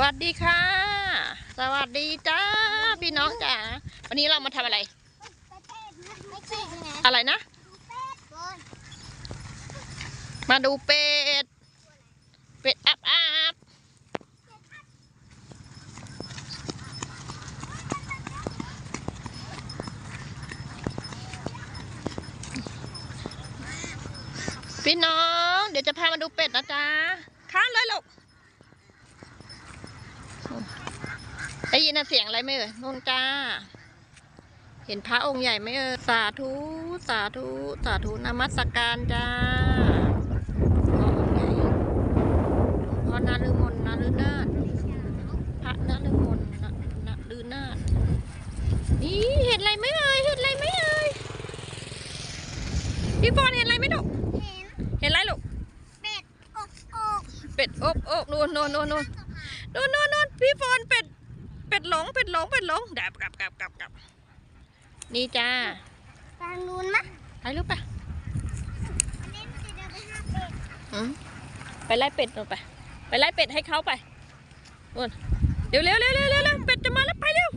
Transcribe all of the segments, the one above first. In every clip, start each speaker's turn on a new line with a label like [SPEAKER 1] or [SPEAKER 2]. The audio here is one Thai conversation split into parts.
[SPEAKER 1] วัสดีค่ะ สวัสดีจ้าพี่น้องจ๋าวันนี้เรามาทำอะไร
[SPEAKER 2] ไม่ใช่ไง
[SPEAKER 1] อะไรนะ
[SPEAKER 2] บอล
[SPEAKER 1] มาดูเป็ด เป็ดอับอับพี่น้อง เดี๋ยวจะพามาดูเป็ดนะจ๊ะข้ามเลยลูก ได้ยินเสียงอะไรไหมเอ่ยนู่นจ้า เห็นพระองค์ใหญ่ไหมเอ่ยสาธุ สาธุ สาธุนมัสการจ้าพระองค์ใหญ่พระนาฤมลนาฤนาถพระนาฤมลนานาฤนาถนี่เห็นอะไรไหมเอ่ยเห็นอะไรไหมเอ่ยพี่ปอนเห็นอะไรไหมลูก
[SPEAKER 2] เห็น
[SPEAKER 1] เห็นอะไรลูก
[SPEAKER 2] เป็ดอกอก
[SPEAKER 1] เป็ดอบอบนู่นนู่นนู่นนู่นนู่นนู่นนู่นพี่ฟอนเป็ด เป็ดหลงเป็ดหลงเป็ดหลงดับกลับกลับกลับกลับนี่จ้า
[SPEAKER 2] ทางนู้นมะ
[SPEAKER 1] ถ่ายรูปไป
[SPEAKER 2] อันนี้มันจะเดินไปหาเป็ด
[SPEAKER 1] อืมไปไล่เป็ดนู่นไป ไปไล่เป็ดให้เขาไปนู่นเร็วเร็วเร็วเร็วเร็วเร็วเป็ดจะมาแล้วไปเร็ว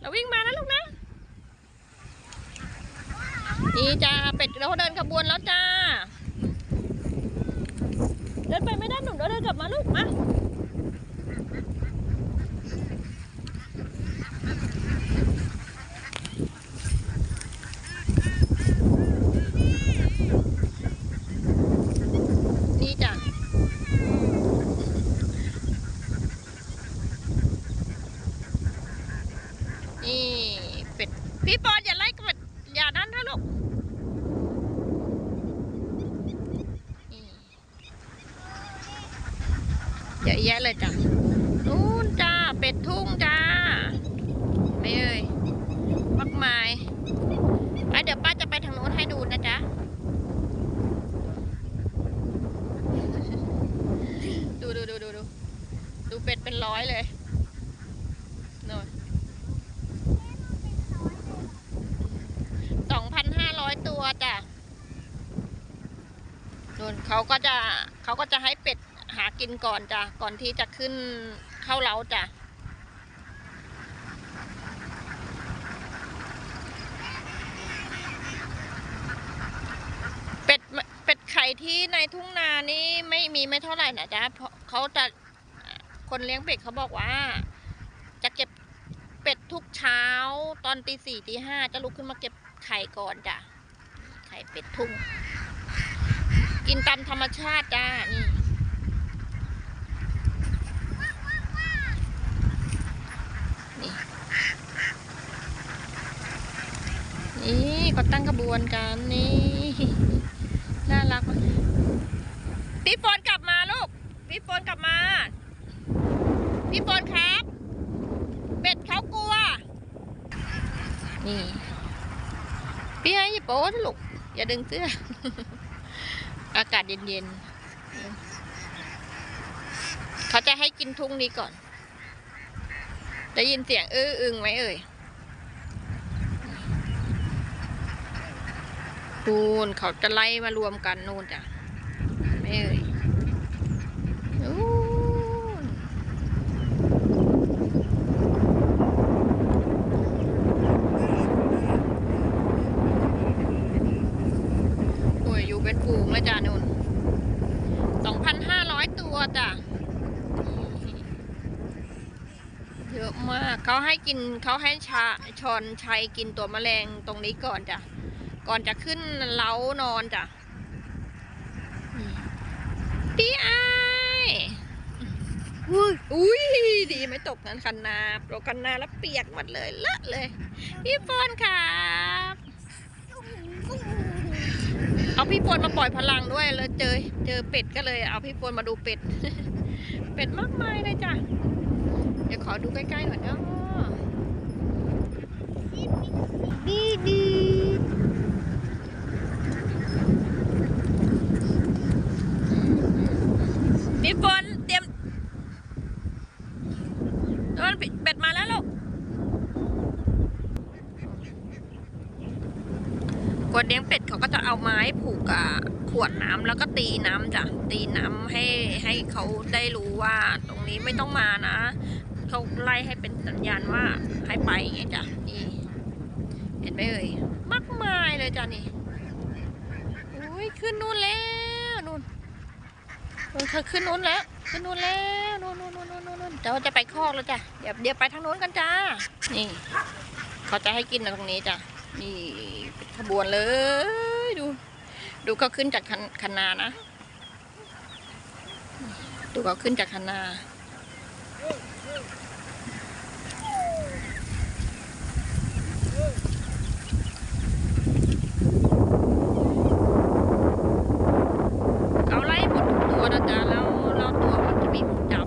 [SPEAKER 1] เราวิ่งมานะลูกนะนี่จ้าเป็ดเราเดินขบวนแล้วจ้า เดินไปไม่ได้หนุ่มเราเดินกลับมาลูกมา นี่จ้ะ นี่เป็ด พี่ปอนอย่าไล่เป็ดอย่านั้นนะลูกนี่เย อะแยะเลยจ้ะนู่นจ้า เป็ดทุ่งจ้าไม่เอ่ยมากมายไปเดี๋ยวป้าจะไปทางโน้นให้ดูนะจ๊ะดูดูดูดูดูดูเป็ดเป็นร้อยเลยโน่นสองพันห้าร้อยตัวจ้ะนู่นเขาก็จะเขาก็จะให้เป็ดากินก่อนจ้ะ ก่อนที่จะขึ้นเข้าเล้าจ้ะเป็ดเป็ดไข่ที่ในทุ่งนานี่ไม่มีไม่เท่าไหร่นะจ๊ะเพราะเขาจะคนเลี้ยงเป็ดเขาบอกว่า จะเก็บเป็ดทุกเช้า ตอนตีสี่ตีห้าจะลุกขึ้นมาเก็บไข่ก่อนจ้ะ ไข่เป็ดทุ่ง กินตามธรรมชาติจ้านี่ นี่เขาตั้งขบวนกันนี่ น่ารักพี่ปนกลับมาลูกพี่ปนกลับมา พี่ปนครับ เป็ดเขากลัว นี่ พี่ให้โป๊ะลูกอย่าดึงเสื้อ อากาศเย็นๆ เขาจะให้กินทุ่งนี้ก่อน ได้ยินเสียงอื้ออึงไหมเอ่ย นูนเขาจะไล่มารวมกันนู่นจ้ะไม่เอ่ยนู่นโอ้ยอยู่เป็นฝูงแล้วจ้ะนู่นสองพันห้าร้อยตัวจ้ะเยอะมากเขาให้กินเขาให้ชาชอนชัยกินตัวแมลงตรงนี้ก่อนจ้ะ ก่อนจะขึ้นเล้านอนจ้ะนี่พี่ไอายอุ้ยอุ้ยดีไม่ตกนั้นคันนาโปรคันนาแล้วเปียกหมดเลยเลอะเลย พี่ปอนครับเอาพี่ปอนมาปล่อยพลังด้วยแล้วเจอ เจอเป็ดก็เลย เอาพี่ปอนมาดูเป็ด เป็ดมากมายเลยจ้ะ เดี๋ยวขอดูใกล้ๆหน่อยเนาะดีดี พี่ฝนเตรียมโดนเป็ดมาแล้วลูกคนเลี้ยงเป็ดเขาก็จะเอาไม้ผูกกับขวดน้ำแล้วก็ตีน้ำจ้ะตีน้ำให้ให้เขาได้รู้ว่าตรงนี้ไม่ต้องมานะเขาไล่ให้เป็นสัญญาณว่าให้ไปไงจ้ะนี่เห็นไหมเอ่ยมากมายเลยจ้ะนี่ ยขึ้นนู่นแล้วนู่นนู่นเธอขึ้นนู่นแล้ว ขึ้นนู่นแล้วนู่นนู่นนู่นนู่นนู่นเดี๋ยวจะไปคอกแล้วจ้ะเดี๋ยวเดี๋ยวไปทางโน้นกันจ้า นี่ เขาจะให้กินตรงนี้จ้ะนี่เป็นขบวนเลยดู ดูเขาขึ้นจากคันคันนานะดูเขาขึ้นจากคันนาเขาไล่หมดทุกตัวนะจ๊ะแล้วแล้วตัวมันจะมีจับ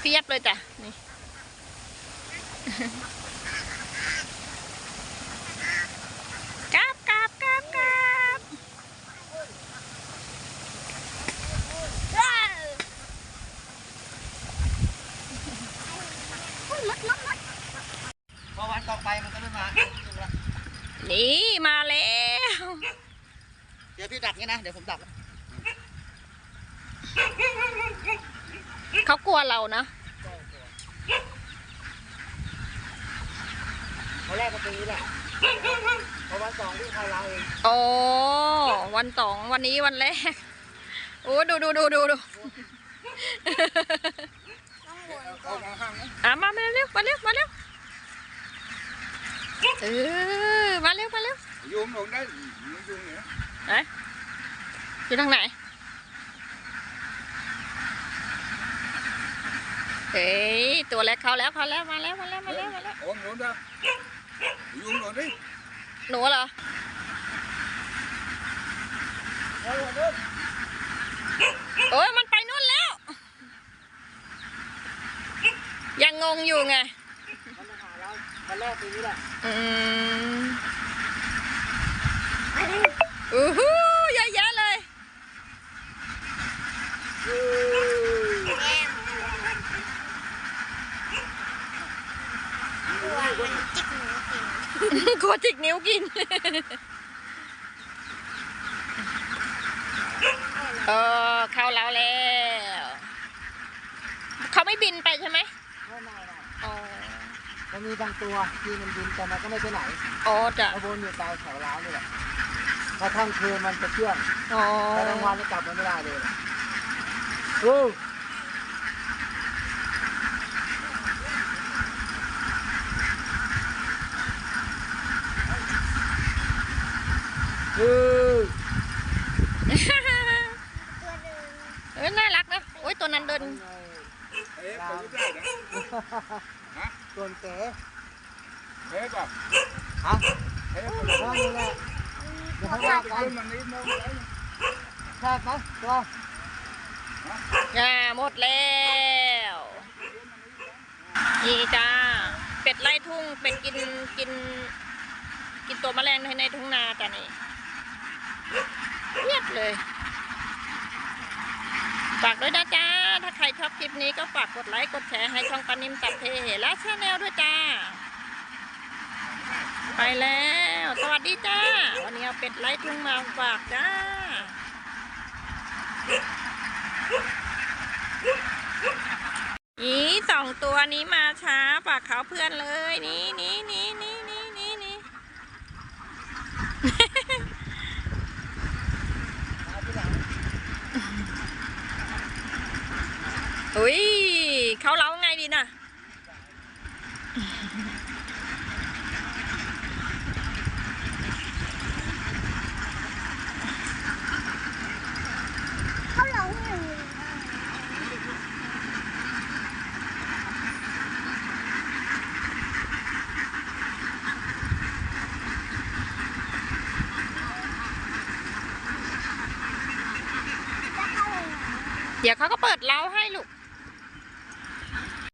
[SPEAKER 1] เพียบเลยจ้ะ นี่ กราบกราบกราบกราบ
[SPEAKER 2] ว้าวอุ๊ยมดมดมด
[SPEAKER 3] พอวันต่อไปมันก็ไม่มา
[SPEAKER 1] นี่มาแล้ว
[SPEAKER 3] เดี๋ยวพี่ดักนี่นะ เดี๋ยวผมดัก
[SPEAKER 1] เขากลัวเรานะ
[SPEAKER 3] เขาแรกก็ตรงนี้แหละพอวันสองที่เขาเราเอง
[SPEAKER 1] โอ้วันสองวันนี้วันแรกโอ้ดูดูดูดูดู
[SPEAKER 2] ต้องวน
[SPEAKER 3] เอาเอาห้างนะ
[SPEAKER 1] อะมามาเร็วมาเร็วมาเร็วเออมาเร็วมาเร็ว
[SPEAKER 3] ยุงลงได้ยุงเนี่ย
[SPEAKER 1] ไหนอยู่ทางไหน เฮ้ยตัวเล็กเขาแล้วเขาแล้วมาแล้วมาแล้วมาแล้วมาแล้ว
[SPEAKER 3] โอ้มลงได้ยุงลงดิ
[SPEAKER 1] หนูเหรอ
[SPEAKER 3] เอาลงดิ
[SPEAKER 1] โอ้ยมันไปนู่นแล้ว ยังงงอยู่ไง
[SPEAKER 3] มันมาหาเราวันแรกตรงนี้แหละ
[SPEAKER 1] อืมอู้หูเยอะแยะเลย
[SPEAKER 2] แก้ม ตัวมันจิกหนูกิน
[SPEAKER 1] กลัวจิกนิ้วกิน เออเข้าแล้วแล้ว เขาไม่บินไปใช่ไหม
[SPEAKER 3] ไม่ไม่ไม่
[SPEAKER 1] อ๋อ
[SPEAKER 3] มันมีบางตัวที่มันบินแต่มันก็ไม่ไปไหน
[SPEAKER 1] อ๋อจ้ะ
[SPEAKER 3] เอาวนอยู่ตามแถวร้าวนี่แหละพอทั้งคืนมันจะเชื่อง
[SPEAKER 1] อ๋อ
[SPEAKER 3] แต่กลางวันนี่กลับมันไม่ได้เลยโอ้เออ
[SPEAKER 2] ตัวเดิน
[SPEAKER 1] เออน่ารักนะโอ้ยตัวนั้นเดิน
[SPEAKER 4] เอ๊ะไปรู้ได้นะฮะ
[SPEAKER 3] ส่วนเก๋
[SPEAKER 4] เอ๊ะป่ะ
[SPEAKER 3] ฮะ
[SPEAKER 4] เอ๊ะ
[SPEAKER 3] นั่นนี่แหละเดี๋ยวเขาว่ากัน
[SPEAKER 4] มันนิดนึงเลย
[SPEAKER 3] แซ่บไหมตัว
[SPEAKER 1] อ่าหมดแล้วนี่จ้าเป็ดไล่ทุ่งเป็ดกินกิน กินตัวแมลงในในทุ่งนาจ้ะนี่ เรียบเลย ฝากด้วยนะจ้า ถ้าใครชอบคลิปนี้ก็ฝากกดไลค์กดแชร์ให้ช่องปานิมตัดเพและชาแนลด้วยจ้า ไปแล้ว สวัสดีจ้า วันนี้เอาเป็ดไล่ทุ่งมาฝากจ้านี่สองตัวนี้มาช้าฝากเขาเพื่อนเลย นี่นี่นี่นี่นี่ อุ้ยเขาเล้าไงดีน่ะ เดี๋ยวเขาก็เปิดเล้าให้ลูก